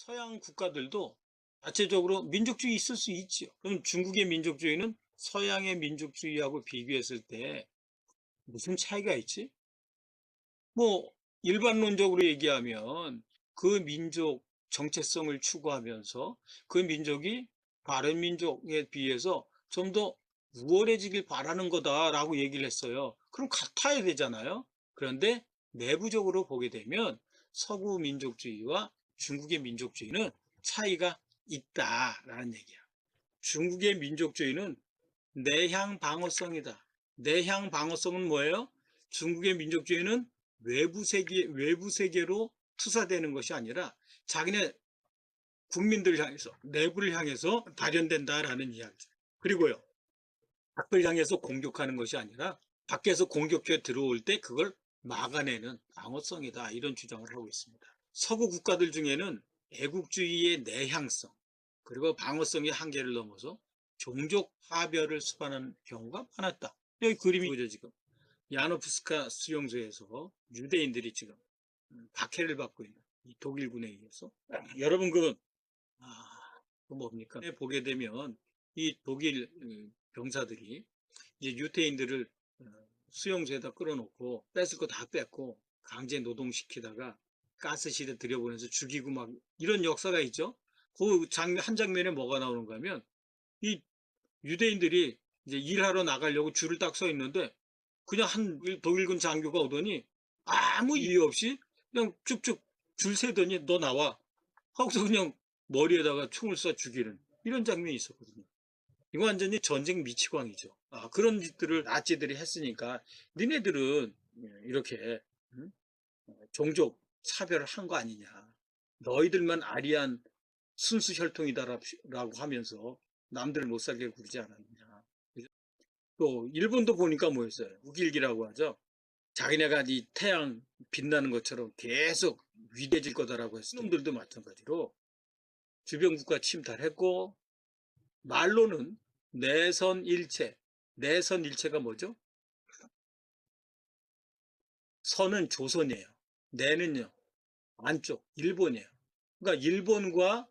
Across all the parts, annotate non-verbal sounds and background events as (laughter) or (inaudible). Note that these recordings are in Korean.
서양 국가들도 자체적으로 민족주의 있을 수 있죠. 그럼 중국의 민족주의는 서양의 민족주의하고 비교했을 때 무슨 차이가 있지? 뭐 일반론적으로 얘기하면 그 민족 정체성을 추구하면서 그 민족이 다른 민족에 비해서 좀 더 우월해지길 바라는 거다라고 얘기를 했어요. 그럼 같아야 되잖아요. 그런데 내부적으로 보게 되면 서구 민족주의와 중국의 민족주의는 차이가 있다라는 얘기야. 중국의 민족주의는 내향 방어성이다. 내향 방어성은 뭐예요? 중국의 민족주의는 외부 세계, 외부 세계로 투사되는 것이 아니라 자기네 국민들을 향해서, 내부를 향해서 발현된다라는 이야기죠. 그리고요, 밖을 향해서 공격하는 것이 아니라 밖에서 공격해 들어올 때 그걸 막아내는 방어성이다. 이런 주장을 하고 있습니다. 서구 국가들 중에는 애국주의의 내향성, 그리고 방어성의 한계를 넘어서 종족 파별을 수반하는 경우가 많았다. 여기 그림이 보죠, 지금. 야노프스카 수용소에서 유대인들이 지금 음, 박해를 받고 있는 이 독일군에 의해서. 여러분, 그, 아, 그 뭡니까? 보게 되면 이 독일 음, 병사들이 이제 유태인들을 어, 수용소에다 끌어놓고 뺏을 거 다 뺏고 강제 노동시키다가 가스실에 들여보내서 죽이고 막 이런 역사가 있죠. 그 장면, 한 장면에 뭐가 나오는가 하면 이 유대인들이 이제 일하러 나가려고 줄을 딱 서 있는데 그냥 한 독일군 장교가 오더니 아무 이유 없이 그냥 쭉쭉 줄 세더니 너 나와 하고서 그냥 머리에다가 총을 쏴 죽이는 이런 장면이 있었거든요. 이거 완전히 전쟁 미치광이죠. 아, 그런 짓들을 나치들이 했으니까 니네들은 이렇게 음? 종족 차별을 한 거 아니냐. 너희들만 아리안 순수 혈통이다라고 하면서 남들을 못 살게 굴지 않았느냐. 또 일본도 보니까 뭐였어요? 우길기라고 하죠. 자기네가 이 태양 빛나는 것처럼 계속 위대해질 거다라고 했을 놈들도 마찬가지로 주변 국가 침탈했고 말로는 내선 일체 내선 일체가 뭐죠? 선은 조선이에요. 내는요 안쪽 일본이에요. 그러니까 일본과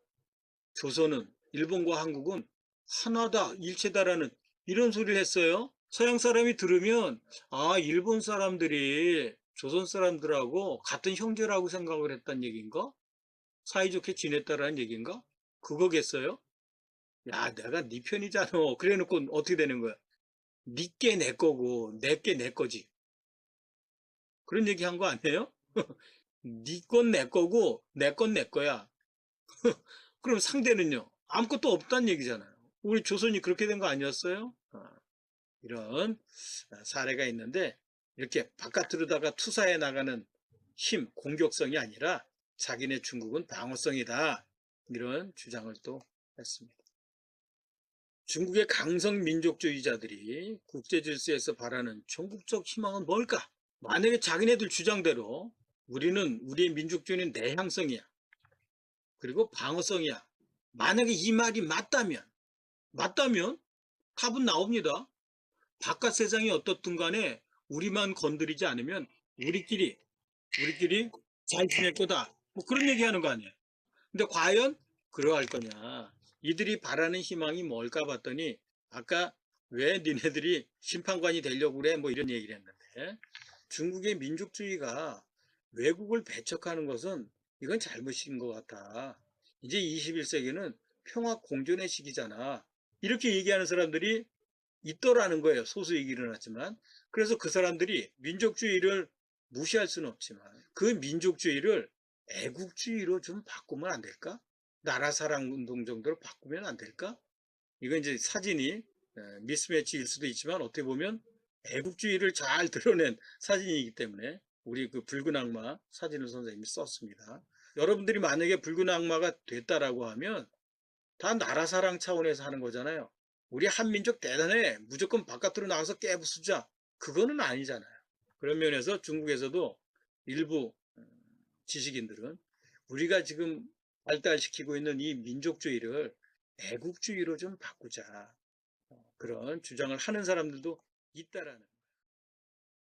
조선은 일본과 한국은 하나다 일체다라는 이런 소리를 했어요. 서양 사람이 들으면 아 일본 사람들이 조선 사람들하고 같은 형제라고 생각을 했단 얘기인가? 사이좋게 지냈다라는 얘기인가? 그거겠어요? 야 내가 네 편이잖아. (laughs) 그래 놓고 어떻게 되는 거야? 니께 내 거고 내께 내 거지. 그런 얘기 한 거 아니에요? 니건내 거고 내 건 내 거야. (laughs) 그럼 상대는요? 아무것도 없다는 얘기잖아요. 우리 조선이 그렇게 된 거 아니었어요? 어, 이런 사례가 있는데 이렇게 바깥으로다가 투사해 나가는 힘, 공격성이 아니라 자기네 중국은 방어성이다. 이런 주장을 또 했습니다. 중국의 강성 민족주의자들이 국제 질서에서 바라는 전국적 희망은 뭘까? 만약에 자기네들 주장대로 우리는 우리의 민족주의는 내향성이야. 그리고 방어성이야. 만약에 이 말이 맞다면 맞다면 답은 나옵니다. 바깥 세상이 어떻든 간에 우리만 건드리지 않으면 우리끼리 우리끼리 잘 지낼 거다. 뭐 그런 얘기하는 거 아니에요. 근데 과연 그러할 거냐? 이들이 바라는 희망이 뭘까 봤더니 아까 왜 니네들이 심판관이 되려고 그래? 뭐 이런 얘기를 했는데 중국의 민족주의가 외국을 배척하는 것은 이건 잘못인 것 같아. 이제 21세기는 평화 공존의 시기잖아. 이렇게 얘기하는 사람들이 있더라는 거예요. 소수익이 일어났지만. 그래서 그 사람들이 민족주의를 무시할 수는 없지만 그 민족주의를 애국주의로 좀 바꾸면 안 될까? 나라 사랑 운동 정도로 바꾸면 안 될까? 이건 이제 사진이 미스매치일 수도 있지만 어떻게 보면 애국주의를 잘 드러낸 사진이기 때문에 우리 그 붉은 악마 사진을 선생님이 썼습니다. 여러분들이 만약에 붉은 악마가 됐다라고 하면 다 나라 사랑 차원에서 하는 거잖아요. 우리 한민족 대단해. 무조건 바깥으로 나가서 깨부수자. 그거는 아니잖아요. 그런 면에서 중국에서도 일부 지식인들은 우리가 지금 발달시키고 있는 이 민족주의를 애국주의로 좀 바꾸자. 그런 주장을 하는 사람들도 있다라는